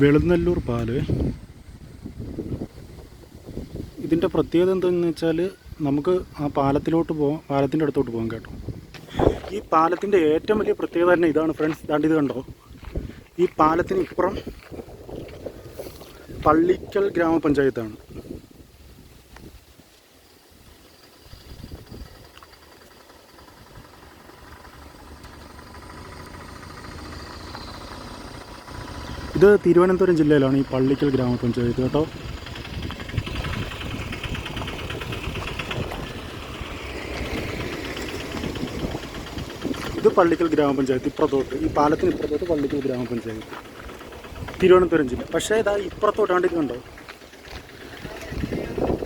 വെളുന്നല്ലൂർ പാൽ. ഇതിന്റെ പ്രത്യേകത എന്താണെന്ന് വെച്ചാൽ നമുക്ക് ആ പാലത്തിലോട്ട് പോകാം പാലത്തിന്റെ അടുത്തോട്ട് പോകാം കേട്ടോ. ഈ പാലത്തിന്റെ ഏറ്റവും വലിയ പ്രത്യേകത തന്നെ ഇതാണ് ഫ്രണ്ട്സ് ഇതാണ്ട് ഇത് കണ്ടോ? ഈ പാലത്തിന് ഇപ്പുറം പള്ളിക്കൽ ഗ്രാമപഞ്ചായത്താണ്. ഇത് തിരുവനന്തപുരം ജില്ലയിലാണ് ഈ പള്ളിക്കൽ ഗ്രാമപഞ്ചായത്ത് കേട്ടോ. ഇത് പള്ളിക്കൽ ഗ്രാമപഞ്ചായത്ത് ഇപ്പുറത്തോട്ട്. ഈ പാലത്തിന് ഇപ്പുറത്തോട്ട് പള്ളിക്കൽ ഗ്രാമപഞ്ചായത്ത്. തിരുവനന്തപുരം ജില്ല. പക്ഷേ ഇതാ ഇപ്പുറത്തോട്ടാണ്ട് ഇത് കണ്ടോ?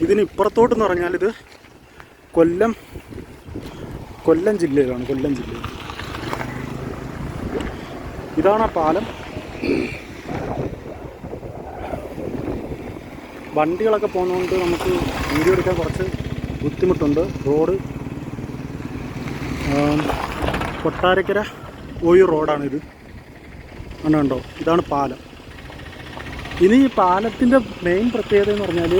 ഇതിന് ഇപ്പുറത്തോട്ടെന്ന് പറഞ്ഞാൽ ഇത് കൊല്ലം കൊല്ലം ജില്ലയിലാണ് കൊല്ലം ജില്ലയിൽ ഇതാണ് ആ പാലം. വണ്ടികളൊക്കെ പോകുന്നതുകൊണ്ട് നമുക്ക് വീഡിയോ എടുക്കാൻ കുറച്ച് ബുദ്ധിമുട്ടുണ്ട്. റോഡ്. കൊട്ടാരക്കര റോഡാണ് റോഡാണിത് കണ്ടോ? ഇതാണ് പാലം. ഇനി ഈ പാലത്തിന്റെ മെയിൻ പ്രത്യേകത എന്ന് പറഞ്ഞാൽ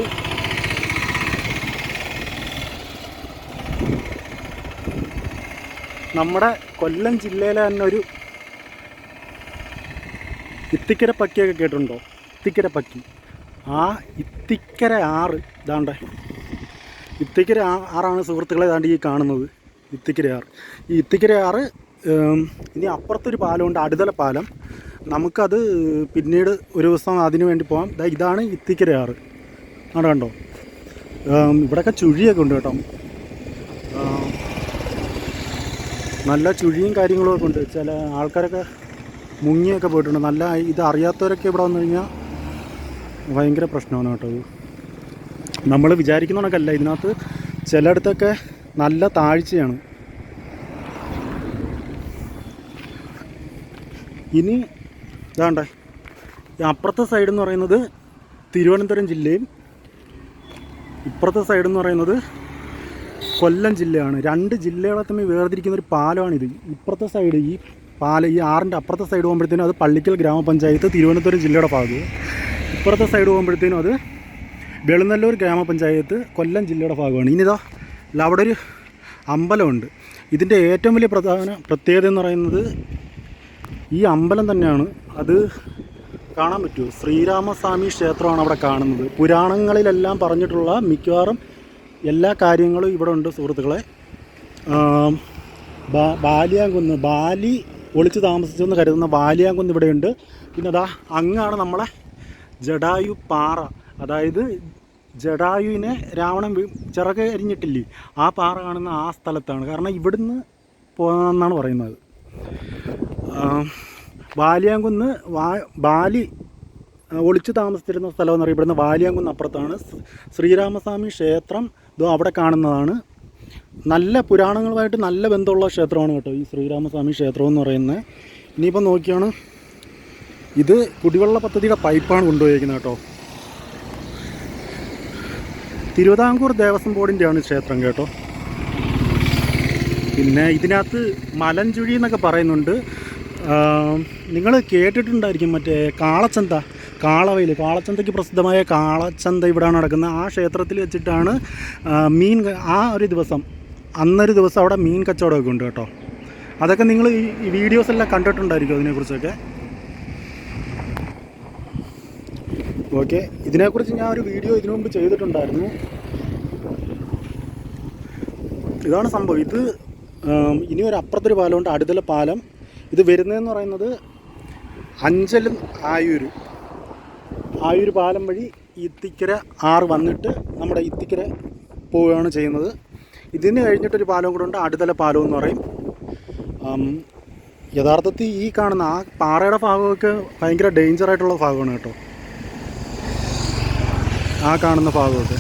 നമ്മുടെ കൊല്ലം ജില്ലയിലെ തന്നെ ഒരു ഇത്തിക്കര പക്കിയൊക്കെ കേട്ടിട്ടുണ്ടോ? ഇത്തിക്കര പക്കി. ആ ഇത്തിക്കര ആറ് ഇതാണ്ടേ. ഇത്തിക്കര ആറാണ് സുഹൃത്തുക്കളെ ഇതാണ്ട് ഈ കാണുന്നത്. ഇത്തിക്കര ആറ്. ഈ ഇത്തിക്കര ആറ് ഇനി അപ്പുറത്തൊരു പാലമുണ്ട് അടുതല പാലം. നമുക്കത് പിന്നീട് ഒരു ദിവസം അതിനു വേണ്ടി പോകാം ഇതാണ് ഇത്തിക്കര ആറ്. അവിടെ കണ്ടോ? ഇവിടെയൊക്കെ ചുഴിയൊക്കെ ഉണ്ട് കേട്ടോ. നല്ല ചുഴിയും കാര്യങ്ങളും ഒക്കെ ഉണ്ട്. ചില ആൾക്കാരൊക്കെ മുങ്ങിയൊക്കെ പോയിട്ടുണ്ട്. നല്ല ഇത് അറിയാത്തവരൊക്കെ ഇവിടെ വന്നു കഴിഞ്ഞാൽ ഭയങ്കര പ്രശ്നമാണ് കേട്ടോ നമ്മൾ വിചാരിക്കുന്ന കണക്കല്ല ഇതിനകത്ത് ചിലയിടത്തൊക്കെ നല്ല താഴ്ചയാണ്. ഇനി ഇതാണ്ടേ അപ്പുറത്തെ സൈഡ് എന്ന് പറയുന്നത് തിരുവനന്തപുരം ജില്ലയും ഇപ്പുറത്തെ സൈഡ് എന്ന് പറയുന്നത് കൊല്ലം ജില്ലയാണ്. രണ്ട് ജില്ലകളെ തമ്മിൽ വേർതിരിക്കുന്ന ഒരു പാലമാണിത്. ഇപ്പുറത്തെ സൈഡ് ഈ പാലം ഈ ആറിന്റെ അപ്പുറത്തെ സൈഡ് പോകുമ്പോഴത്തേനും അത് പള്ളിക്കൽ ഗ്രാമപഞ്ചായത്ത് തിരുവനന്തപുരം ജില്ലയുടെ ഭാഗം. ഇപ്പുറത്തെ സൈഡ് പോകുമ്പോഴത്തേനും അത് വെളുന്നല്ലൂർ ഗ്രാമപഞ്ചായത്ത് കൊല്ലം ജില്ലയുടെ ഭാഗമാണ്. ഇനിതാ അവിടെ ഒരു അമ്പലമുണ്ട്. ഇതിന്റെ ഏറ്റവും വലിയ പ്രധാന പ്രത്യേകത എന്ന് പറയുന്നത് ഈ അമ്പലം തന്നെയാണ്. അത് കാണാൻ പറ്റുമോ? ശ്രീരാമസ്വാമി ക്ഷേത്രമാണ് അവിടെ കാണുന്നത്. പുരാണങ്ങളിലെല്ലാം പറഞ്ഞിട്ടുള്ള മിക്കവാറും എല്ലാ കാര്യങ്ങളും ഇവിടെ ഉണ്ട് സുഹൃത്തുക്കളെ. ബാലിയാങ്കുന്ന് ബാലി ഒളിച്ച് താമസിച്ചെന്ന് കരുതുന്ന ബാലിയാങ്കുന്ന് ഇവിടെയുണ്ട്. പിന്നെ അതാ അങ്ങാണ് നമ്മളെ ജഡായു പാറ. അതായത് ജഡായുവിനെ രാവണൻ ചിറക് എരിഞ്ഞിട്ടില്ലേ? ആ പാറ കാണുന്ന ആ സ്ഥലത്താണ്. കാരണം ഇവിടുന്ന് പോകാന്നാണ് പറയുന്നത്. ബാലിയാങ്കുന്ന് വാ ബാലി ഒളിച്ചു താമസിച്ചിരുന്ന സ്ഥലം എന്ന് വാലിയാങ്കുന്ന് അപ്പുറത്താണ്. ശ്രീരാമസ്വാമി ക്ഷേത്രം അവിടെ കാണുന്നതാണ്. നല്ല പുരാണങ്ങളുമായിട്ട് നല്ല ബന്ധമുള്ള ക്ഷേത്രമാണ് കേട്ടോ ഈ ശ്രീരാമസ്വാമി ക്ഷേത്രം എന്ന് പറയുന്നത്. ഇനിയിപ്പോൾ നോക്കിയാണ്. ഇത് കുടിവെള്ള പദ്ധതിയുടെ പൈപ്പാണ് കൊണ്ടുപോയിരിക്കുന്നത് കേട്ടോ. തിരുവിതാംകൂർ ദേവസ്വം ബോർഡിന്റെയാണ് ക്ഷേത്രം കേട്ടോ. പിന്നെ ഇതിനകത്ത് മലഞ്ചുഴി എന്നൊക്കെ പറയുന്നുണ്ട്. നിങ്ങൾ കേട്ടിട്ടുണ്ടായിരിക്കും മറ്റേ കാളച്ചന്ത കാളവയിൽ കാളച്ചന്തയ്ക്ക് പ്രസിദ്ധമായ കാളച്ചന്ത ഇവിടെയാണ് നടക്കുന്നത്. ആ ക്ഷേത്രത്തിൽ വെച്ചിട്ടാണ് മീൻ ആ ഒരു ദിവസം അന്നൊരു ദിവസം അവിടെ മീൻ കച്ചവടമൊക്കെ ഉണ്ട് കേട്ടോ. അതൊക്കെ നിങ്ങൾ ഈ ഈ വീഡിയോസ് എല്ലാം കണ്ടിട്ടുണ്ടായിരിക്കും അതിനെക്കുറിച്ചൊക്കെ. ഓക്കെ. ഇതിനെക്കുറിച്ച് ഞാൻ ഒരു വീഡിയോ ഇതിനു മുമ്പ് ചെയ്തിട്ടുണ്ടായിരുന്നു. ഇതാണ് സംഭവം. ഇത് ഇനി ഒരു അപ്പുറത്തൊരു പാലമുണ്ട് അടുത്തുള്ള പാലം. ഇത് വരുന്നതെന്ന് പറയുന്നത് അഞ്ചലും ആയൂര്. ആയൂര് പാലം വഴി ഇത്തിക്കര ആറ് വന്നിട്ട് നമ്മുടെ ഇത്തിക്കര പോവുകയാണ് ചെയ്യുന്നത്. ഇതിന് കഴിഞ്ഞിട്ടൊരു പാലം കൂടെ ഉണ്ട് അടുത്തല പാലം എന്ന് പറയും. യഥാർത്ഥത്തിൽ ഈ കാണുന്ന ആ പാറയുടെ ഭാഗമൊക്കെ ഭയങ്കര ഡേഞ്ചറായിട്ടുള്ള ഭാഗമാണ് കേട്ടോ. ആ കാണുന്ന ഭാഗമൊക്കെ.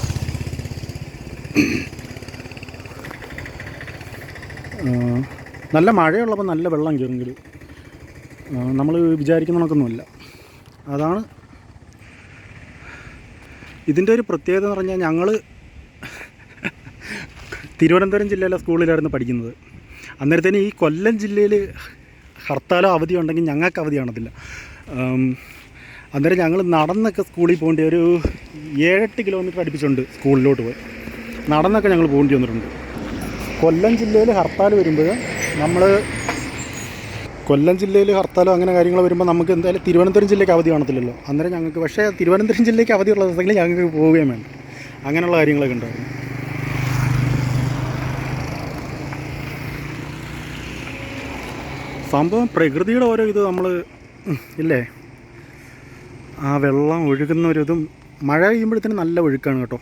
നല്ല മഴയുള്ളപ്പോൾ നല്ല വെള്ളം കയറുമെങ്കിൽ നമ്മൾ വിചാരിക്കുന്ന കണക്കൊന്നുമല്ല അതാണ് ഇതിന്റെ ഒരു പ്രത്യേകത എന്ന് പറഞ്ഞാൽ ഞങ്ങൾ തിരുവനന്തപുരം ജില്ലയിലെ സ്കൂളിലായിരുന്നു പഠിക്കുന്നത്. അന്നേരത്തേന് ഈ കൊല്ലം ജില്ലയിൽ ഹർത്താലോ അവധി ഉണ്ടെങ്കിൽ ഞങ്ങൾക്ക് അവധി കാണത്തില്ല. ആം, അന്നേരം ഞങ്ങൾ നടന്നൊക്കെ സ്കൂളിൽ പോകേണ്ടി ഒരു ഏഴെട്ട് കിലോമീറ്റർ അടുപ്പിച്ചുണ്ട് സ്കൂളിലോട്ട് പോയി. നടന്നൊക്കെ ഞങ്ങൾ പോകേണ്ടി വന്നിട്ടുണ്ട്. കൊല്ലം ജില്ലയിൽ ഹർത്താൽ വരുമ്പോൾ നമ്മൾ കൊല്ലം ജില്ലയിൽ ഹർത്താലോ അങ്ങനെ കാര്യങ്ങൾ വരുമ്പോൾ നമുക്ക് എന്തായാലും തിരുവനന്തപുരം ജില്ലയ്ക്ക് അവധി കാണത്തില്ലല്ലോ. അന്നേരം ഞങ്ങൾക്ക് പക്ഷേ തിരുവനന്തപുരം ജില്ലയ്ക്ക് അവധിയുള്ള ദിവസങ്ങളിൽ ഞങ്ങൾക്ക് പോവുകയും വേണം അങ്ങനെയുള്ള കാര്യങ്ങളൊക്കെ ഉണ്ടായിരുന്നു. സംഭവം പ്രകൃതിയുടെ ഓരോ ഇത് നമ്മൾ ഇല്ലേ? ആ വെള്ളം ഒഴുകുന്ന ഒരു മഴ പെയ്യുമ്പോഴത്തേനും നല്ല ഒഴുക്കാണ് കേട്ടോ.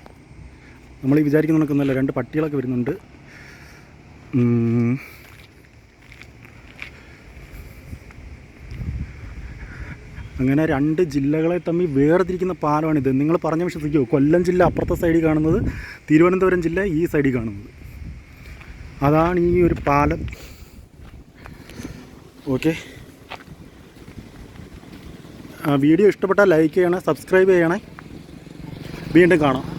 നമ്മൾ ഈ വിചാരിക്കുന്ന കണക്കൊന്നുമല്ല രണ്ട് പട്ടികളൊക്കെ വരുന്നുണ്ട്. അങ്ങനെ രണ്ട് ജില്ലകളെ തമ്മിൽ വേർതിരിക്കുന്ന പാലമാണിത്. നിങ്ങൾ പറഞ്ഞ വിശ്വസിക്കുമോ കൊല്ലം ജില്ല അപ്പുറത്തെ സൈഡിൽ കാണുന്നത് തിരുവനന്തപുരം ജില്ല ഈ സൈഡിൽ കാണുന്നത്. അതാണ് ഈ ഒരു പാലം. ഓക്കെ. വീഡിയോ ഇഷ്ടപ്പെട്ടാൽ ലൈക്ക് ചെയ്യണേ സബ്സ്ക്രൈബ് ചെയ്യണേ. വീണ്ടും കാണാം.